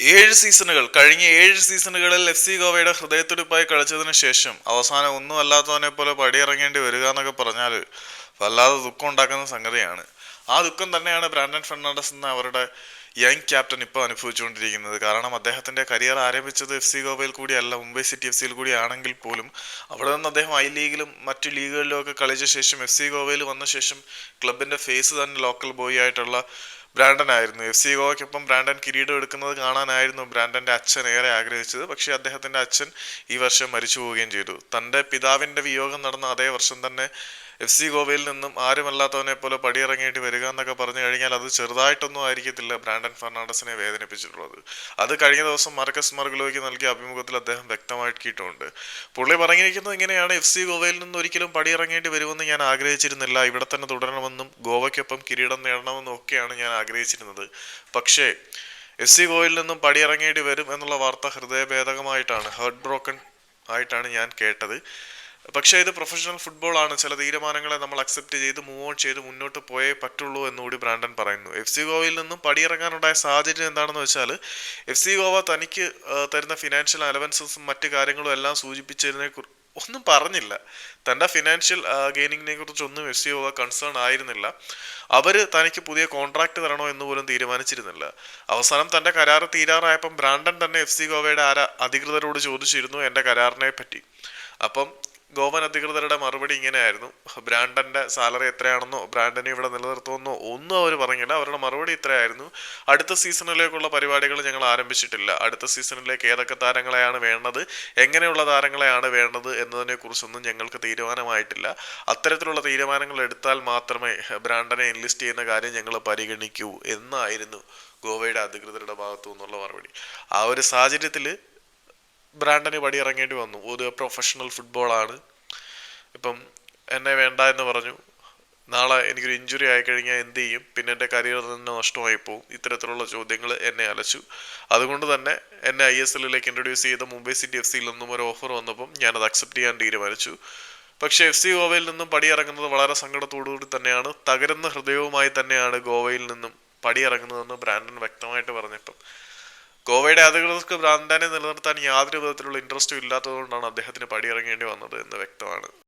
ഏഴ് സീസണുകൾ കഴിഞ്ഞ ഏഴ് സീസണുകളിൽ എഫ് സി ഗോവയുടെ ഹൃദയത്തുടിപ്പായി കളിച്ചതിന് ശേഷം അവസാനം ഒന്നും അല്ലാത്തവനെ പോലെ പടിയിറങ്ങേണ്ടി വരിക എന്നൊക്കെ പറഞ്ഞാൽ വല്ലാതെ ദുഃഖം ഉണ്ടാക്കുന്ന സംഗതിയാണ്. ആ ദുഃഖം തന്നെയാണ് ബ്രാൻഡൻ ഫെർണാണ്ടസ് എന്ന അവരുടെ യങ് ക്യാപ്റ്റൻ ഇപ്പോൾ അനുഭവിച്ചുകൊണ്ടിരിക്കുന്നത്. കാരണം അദ്ദേഹത്തിന്റെ കരിയർ ആരംഭിച്ചത് എഫ് സി ഗോവയിൽ കൂടിയല്ല മുംബൈ സിറ്റി എഫ് സിയിൽ കൂടി ആണെങ്കിൽ പോലും. അവിടെ നിന്ന് അദ്ദേഹം ഐ ലീഗിലും മറ്റു ലീഗുകളിലും ഒക്കെ കളിച്ച ശേഷം എഫ് സി ഗോവയിൽ വന്ന ശേഷം ക്ലബിന്റെ ഫേസ് തന്നെ ലോക്കൽ ബോയ് ആയിട്ടുള്ള ബ്രാൻഡൻ ആയിരുന്നു എഫ് സി ഗോവയ്ക്കൊപ്പം ബ്രാൻഡൻ കിരീടം എടുക്കുന്നത് കാണാനായിരുന്നു ബ്രാൻഡന്റെ അച്ഛൻ ഏറെ ആഗ്രഹിച്ചത്. പക്ഷേ അദ്ദേഹത്തിന്റെ അച്ഛൻ ഈ വർഷം മരിച്ചു പോവുകയും ചെയ്തു. തന്റെ പിതാവിന്റെ വിയോഗം നടന്ന അതേ വർഷം തന്നെ എഫ് സി ഗോവയിൽ നിന്നും ആരുമല്ലാത്തവനെ പോലെ പടിയിറങ്ങേണ്ടി വരിക എന്നൊക്കെ പറഞ്ഞു കഴിഞ്ഞാൽ അത് ചെറുതായിട്ടൊന്നും ആയിരിക്കത്തില്ല ബ്രാൻഡൻ ഫെർണാണ്ടസിനെ വേദനിപ്പിച്ചിട്ടുള്ളത്. അത് കഴിഞ്ഞ ദിവസം മാർക്കസ് മർഗലോയ്ക്ക് നൽകിയ അഭിമുഖത്തിൽ അദ്ദേഹം വ്യക്തമാക്കിയിട്ടുണ്ട്. പുള്ളി പറഞ്ഞിരിക്കുന്നത് ഇങ്ങനെയാണ് എഫ് സി ഗോവയിൽ നിന്ന് ഒരിക്കലും പടിയിറങ്ങേണ്ടി വരുമെന്ന് ഞാൻ ആഗ്രഹിച്ചിരുന്നില്ല. ഇവിടെ തന്നെ തുടരണമെന്നും ഗോവയ്ക്കൊപ്പം കിരീടം നേടണമെന്നും ഒക്കെയാണ് ഞാൻ ആഗ്രഹിച്ചിരുന്നത്. പക്ഷേ എഫ് സി ഗോവയിൽ നിന്നും പടിയിറങ്ങേണ്ടി വരും എന്നുള്ള വാർത്ത ഹൃദയഭേദകമായിട്ടാണ് ഹേർട്ട് ബ്രോക്കൺ ആയിട്ടാണ് ഞാൻ കേട്ടത്. പക്ഷേ ഇത് പ്രൊഫഷണൽ ഫുട്ബോളാണ് ചില തീരുമാനങ്ങളെ നമ്മൾ അക്സെപ്റ്റ് ചെയ്ത് മൂവ് ഓൺ ചെയ്ത് മുന്നോട്ട് പോയേ പറ്റുള്ളൂ എന്നുകൂടി ബ്രാൻഡൻ പറയുന്നു. എഫ് സി ഗോവയിൽ നിന്നും പടിയിറങ്ങാനുണ്ടായ സാഹചര്യം എന്താണെന്ന് വെച്ചാൽ എഫ് സി ഗോവ തനിക്ക് തരുന്ന ഫിനാൻഷ്യൽ അലവൻസസും മറ്റ് കാര്യങ്ങളും എല്ലാം സൂചിപ്പിച്ചതിനെ ഒന്നും പറഞ്ഞില്ല. തന്റെ ഫിനാൻഷ്യൽ ഗെയിനിങ്ങിനെ കുറിച്ചൊന്നും എഫ് സി ഗോവ കൺസേൺ ആയിരുന്നില്ല. അവർ തനിക്ക് പുതിയ കോൺട്രാക്ട് തരണോ എന്ന് പോലും തീരുമാനിച്ചിരുന്നില്ല. അവസാനം തന്റെ കരാർ തീരാറായപ്പം ബ്രാൻഡൻ തന്നെ എഫ് സി ഗോവയുടെ ആരാ അധികൃതരോട് ചോദിച്ചിരുന്നു എന്റെ കരാറിനെ പറ്റി. അപ്പം ഗോവൻ അധികൃതരുടെ മറുപടി ഇങ്ങനെയായിരുന്നു. ബ്രാൻഡന്റെ സാലറി എത്രയാണെന്നോ ബ്രാൻഡനെ ഇവിടെ നിലനിർത്തുമെന്നോ ഒന്നും അവർ പറഞ്ഞില്ല. അവരുടെ മറുപടി ഇത്രയായിരുന്നു. അടുത്ത സീസണിലേക്കുള്ള പരിപാടികൾ ഞങ്ങൾ ആരംഭിച്ചിട്ടില്ല. അടുത്ത സീസണിലേക്ക് ഏതൊക്കെ താരങ്ങളെയാണ് വേണ്ടത് എങ്ങനെയുള്ള താരങ്ങളെയാണ് വേണ്ടത് എന്നതിനെ കുറിച്ചൊന്നും ഞങ്ങൾക്ക് തീരുമാനമായിട്ടില്ല. അത്തരത്തിലുള്ള തീരുമാനങ്ങൾ എടുത്താൽ മാത്രമേ ബ്രാൻഡനെ എൻലിസ്റ്റ് ചെയ്യുന്ന കാര്യം ഞങ്ങൾ പരിഗണിക്കൂ എന്നായിരുന്നു ഗോവയുടെ അധികൃതരുടെ ഭാഗത്തു നിന്നുള്ള മറുപടി. ആ ഒരു സാഹചര്യത്തിൽ ബ്രാൻഡന് പടിയിറങ്ങേണ്ടി വന്നു. ഒരു പ്രൊഫഷണൽ ഫുട്ബോളാണ് ഇപ്പം എന്നെ വേണ്ട എന്ന് പറഞ്ഞു. നാളെ എനിക്കൊരു ഇഞ്ചുറി ആയിക്കഴിഞ്ഞാൽ എന്ത് ചെയ്യും? പിന്നെ എന്റെ കരിയർ തന്നെ നഷ്ടമായി പോകും. ഇത്തരത്തിലുള്ള ചോദ്യങ്ങൾ എന്നെ അലച്ചു. അതുകൊണ്ട് തന്നെ എന്നെ ഐ എസ് എല്ലിലേക്ക് ഇൻട്രൊഡ്യൂസ് ചെയ്ത മുംബൈ സിറ്റി എഫ് സിയിൽ നിന്നും ഒരു ഓഫർ വന്നപ്പം ഞാനത് അക്സെപ്റ്റ് ചെയ്യാൻ തീരുമാനിച്ചു. പക്ഷേ എഫ് സി ഗോവയിൽ നിന്നും പടിയിറങ്ങുന്നത് വളരെ സങ്കടത്തോടുകൂടി തന്നെയാണ്. തകരുന്ന ഹൃദയവുമായി തന്നെയാണ് ഗോവയിൽ നിന്നും പടിയിറങ്ങുന്നതെന്ന് ബ്രാൻഡൻ വ്യക്തമായിട്ട് പറഞ്ഞപ്പം. ഗോവയുടെ അധികൃതർക്ക് ഭ്രാന്താനെ നിലനിർത്താൻ യാതൊരു വിധത്തിലുള്ള ഇൻട്രസ്റ്റും ഇല്ലാത്തതുകൊണ്ടാണ് അദ്ദേഹത്തിന് പടിയിറങ്ങേണ്ടി വന്നത് എന്ന് വ്യക്തമാണ്.